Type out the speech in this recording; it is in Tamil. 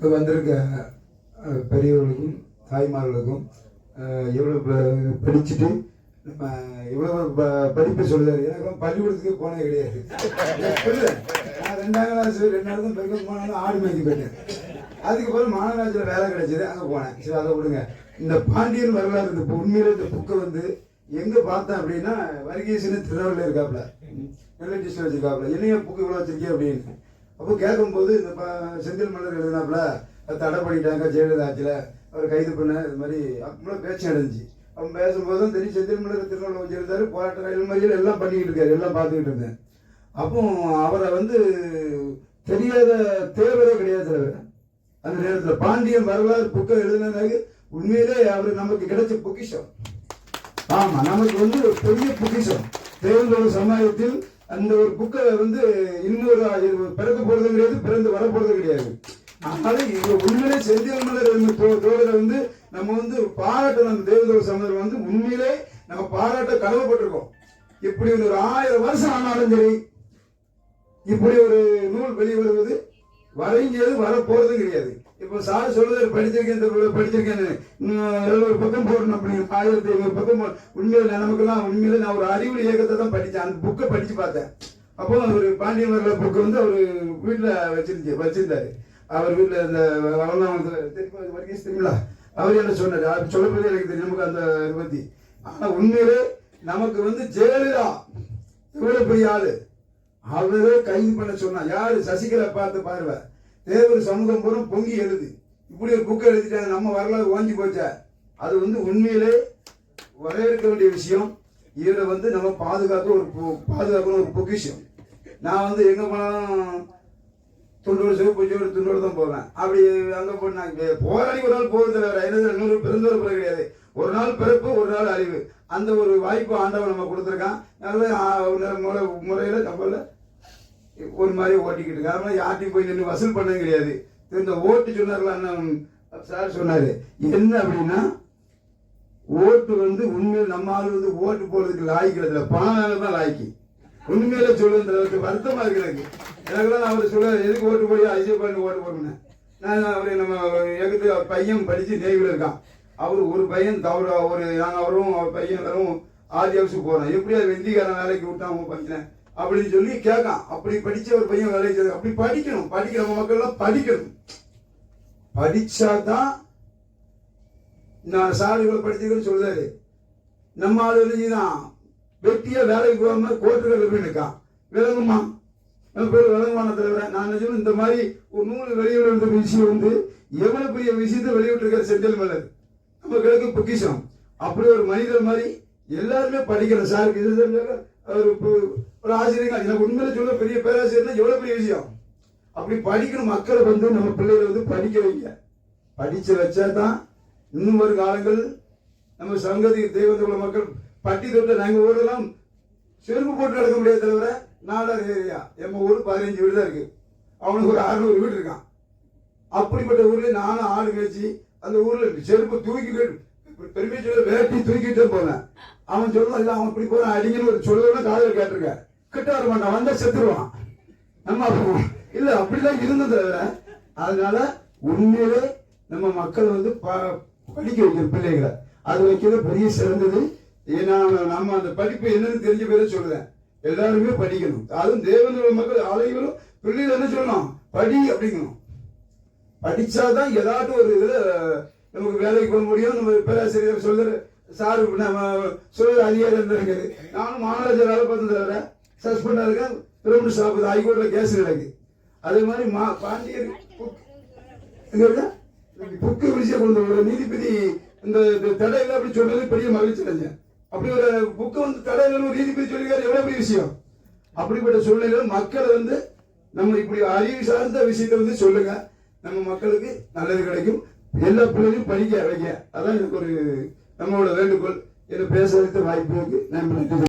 இப்போ வந்திருக்க பெரியவர்களுக்கும் தாய்மார்களுக்கும் எவ்வளோ ப- படிச்சுட்டு நம்ம எவ்வளோ படிப்பு படிப்பை சொல்லுறாரு எனக்கு பள்ளிக்கூடத்துக்கு போனே கிடையாது. நான் ரெண்டாம் கிளாஸ் ரெண்டாவது பெருக்கம் போனாலும் ஆடு மேய்க்கு போயிட்டேன். அதுக்கப்புறம் மாநகராட்சியில் வேலை கிடைச்சது அங்கே போனேன். சரி அதை விடுங்க. இந்த பாண்டியன் வரலாறு இந்த உண்மையில் இந்த புக்கை வந்து எங்கே பார்த்தேன் அப்படின்னா வருகேசன் திருநெல்வேலியில் இருக்காப்புல. நெல்லை டிஸ்ட்ரிக்ட் வச்சிருக்காப்புல. என்னைய புக்கு இவ்வளோ வச்சிருக்கேன் அப்படின்னு. அப்போ கேட்கும்போது இந்த செந்தில் மலர் எழுதினாப்புல அது தடை பண்ணிட்டாங்க ஜெயலலிதா ஆட்சியில். அவர் கைது பண்ண இது மாதிரி அப்போ பேச்சு நடந்துச்சு. அவன் பேசும்போது தான் தெரியும் செந்தில் மலர் திருநெல்வேலி வச்சிருந்தாரு போராட்ட ரயில் மறியல் எல்லாம் பண்ணிக்கிட்டு இருக்காரு எல்லாம் பார்த்துக்கிட்டு இருந்தேன். அப்போ அவரை வந்து தெரியாத தேவரே கிடையாது தலைவர் அந்த நேரத்தில் பாண்டியன் வரலாறு புக்கம் எழுதினதாக உண்மையிலே அவர் நமக்கு கிடைச்ச பொக்கிஷம். ஆமா நமக்கு வந்து பெரிய பொக்கிஷம். தேர்தல் சமயத்தில் அந்த ஒரு புக்கை வந்து இன்னொரு பிறக்க போறது கிடையாது பிறந்து வரப்போறது கிடையாது. அதனால இது உண்மையிலே செந்தில் மலர் தோழரை வந்து நம்ம வந்து பாராட்டணும். அந்த தேவதோட சமுதாயம் வந்து உண்மையிலே நம்ம பாராட்ட கடமைப்பட்டிருக்கோம். இப்படி ஒரு ஆயிரம் வருஷம் ஆனாலும் சரி இப்படி ஒரு நூல் வெளிவருவது வரைஞ்சது வர போறது கிடையாது. இப்போ சார் சொல்றது படிச்சிருக்கேன் இந்த இவ்வளவு இன்னும் எழுநூறு பக்கம் போடணும் அப்படின்னு ஆயிரத்தி ஐநூறு பக்கம் போ- உண்மையில நமக்கெல்லாம் உண்மையில நான் ஒரு அறிவு இயக்கத்தை தான் படித்தேன். அந்த புக்கை படிச்சு பார்த்தேன். அப்போ ஒரு பாண்டியன் வரல புக்கு வந்து அவர் வீட்டில் வச்சிருந்து வச்சிருந்தாரு. அவர் வீட்டில் இந்த அவர்லாம் தெரியுமா வரைக்கும் தெரியுங்களா அவர் என்ன சொன்னாரு? அவர் சொல்லப்போது எனக்கு தெரியும். நமக்கு அந்த இதை பத்தி ஆனா உண்மையிலே நமக்கு வந்து ஜெயலலிதா இவ்வளவு பெரிய ஆளு. அவரே கைது பண்ண சொன்னா யாரு? சசிகலா பார்த்து பார்வை. தேவர் சமூகம் பூரம் பொங்கி எழுது. இப்படி ஒரு புக்கு எழுதிட்டாங்க நம்ம வரலாறு ஓஞ்சி போச்சா? அது வந்து உண்மையிலே வரவேற்க வேண்டிய விஷயம். இதில் வந்து நம்ம பாதுகாக்க ஒரு பாதுகாக்கணும் ஒரு பொக்கிஷம். நான் வந்து எங்கே போனாலும் துண்டோடு சிவப்பு பூஜையோட துண்டோடு தான் போவேன். அப்படி அங்கே போனாங்க போராடி ஒரு நாள் போகிறது வேறு. ஐநூறு நூறு பிறந்தவர் பிறகு கிடையாது. ஒரு நாள் பிறப்பு ஒரு நாள் அழிவு அந்த ஒரு வாய்ப்பு ஆண்டவன் நம்ம கொடுத்துருக்கான். நல்ல முறை முறையில் நம்மள ஒரு மாதிரி ஓட்டிக்கிட்டு இருக்காங்க அதனால யார்ட்டையும் போய் நின்று வசூல் பண்ணது கிடையாது. இந்த ஓட்டு சொன்னார்ல சார் சொன்னார். என்ன அப்படின்னா ஓட்டு வந்து உண்மையில் நம்ம ஆள் வந்து ஓட்டு போடுறதுக்கு லாய்க்கு இல்லை பணம் வேலை தான் லாய்க்கு. உண்மையில சொல்லுறது வருத்தமாக இருக்கு எனக்கு. எனக்குலாம் அவர் சொல்ல எதுக்கு ஓட்டு போய் ஐசிஎஃப் பண்ணி ஓட்டு போடணும் நான் அவரு நம்ம எங்கிட்ட பையன் படித்து நேவியில் இருக்கான். அவர் ஒரு பையன் தவறு ஒரு நாங்கள் அவரும் அவர் பையன் வரும் ஆதி ஹவுஸுக்கு போகிறோம் எப்படி அது வெந்திக்காரன் வேலைக்கு விட்டான் உன் பையனை? அப்படின்னு சொல்லி கேட்கான். அப்படி படிச்ச ஒரு பையன் வேலைக்கு அப்படி படிக்கணும். படிக்கிற மக்கள்லாம் படிக்கணும். படிச்சாதான் நான் சாலைகளை படிச்சுக்கன்னு படிச்சிருக்கேன்னு நம்ம ஆளு தான் வெட்டியா வேலைக்கு போகாம கோர்ட்டுகள் எப்படி நிற்கான். விளங்குமா? நம்ம பேர் விளங்குமான தலைவர் நான் நினைச்சோம் இந்த மாதிரி ஒரு நூல் வெளியிடுற விஷயம் வந்து எவ்வளவு பெரிய விஷயத்தை வெளியிட்டிருக்காரு செந்தில் மலர் நம்ம பொக்கிஷம். அப்படி ஒரு மனிதர் மாதிரி எல்லாருமே படிக்கிற சாருக்கு இது அவர் இப்போ ஒரு ஆசிரியர் எனக்கு உண்மையில சொல்ல பெரிய பேராசிரியர்னா எவ்வளோ பெரிய விஷயம்? அப்படி படிக்கணும். மக்களை வந்து நம்ம பிள்ளைகளை வந்து படிக்க வைங்க. படிச்சு வச்சா தான் இன்னும் ஒரு காலங்கள் நம்ம சங்கதி உள்ள மக்கள் பட்டி தொட்ட நாங்கள் ஊரெல்லாம் செருப்பு போட்டு நடக்க முடியாது தவிர நாடார் ஏரியா. எம்ம ஊர் பதினஞ்சு வீடு தான் இருக்கு. அவனுக்கு ஒரு அறுநூறு வீடு இருக்கான். அப்படிப்பட்ட ஊர்லேயே நானும் ஆடு கழிச்சு அந்த ஊர்ல செருப்பு தூக்கிட்டு பெருமை சொல்ல வேட்டி தூக்கிட்டே போனேன். அவன் சொல்லுவான் இல்ல அவன் இப்படி போறான். அடிங்கன்னு ஒரு சொல்லணும்னா காதல் கேட்டிருக்க கிட்ட வர மாட்டான் வந்தா செத்துருவான். நம்ம இல்ல அப்படிலாம் இருந்தது அதனால உண்மையிலே நம்ம மக்கள் வந்து ப- படிக்க வைக்கிற பிள்ளைகளை. அது வைக்கிறது பெரிய சிறந்தது. ஏன்னா நம்ம அந்த படிப்பு என்னன்னு தெரிஞ்ச பேரை சொல்லுவேன் எல்லாருமே படிக்கணும். அதுவும் தேவனுடைய மக்கள் அலைவரும் பிள்ளைகள் என்ன சொல்லணும்? படி அப்படிங்கணும். படிச்சாதான் ஏதாவது ஒரு இதுல நமக்கு வேலைக்கு போக முடியும். நம்ம பேராசிரியர் சொல்லுற சார் நம்ம சொல்லுற அதிகாரம் இருக்குது. நானும் மாநகராட்சி வேலை பார்த்து தவிர சஸ்பெண்ட் இருக்கேன். பிரமுட் ஸ்டாப் ஹைகோர்ட்ல கேஸ் கிடக்கு அதே மாதிரி மா பாண்டியர் புக்- புக்கு விஷயம் கொண்டு ஒரு நீதிபதி இந்த இந்த அப்படி சொன்னது பெரிய மகிழ்ச்சி அடைஞ்சேன் அப்படி ஒரு புக்கு வந்து தடையில் ஒரு நீதிபதி சொல்லியிருக்காரு. எவ்வளவு பெரிய விஷயம்? அப்படிப்பட்ட சூழ்நிலையில் மக்களை வந்து நம்ம இப்படி அறிவு சார்ந்த விஷயத்தை வந்து சொல்லுங்க. நம்ம மக்களுக்கு நல்லது கிடைக்கும். எல்லா பிள்ளைகளையும் படிக்க வைங்க அதான் எனக்கு ஒரு நம்மளோட வேண்டுகோள். என்ன பேசுறதுக்கு வாய்ப்பு இருக்கு நன்றி.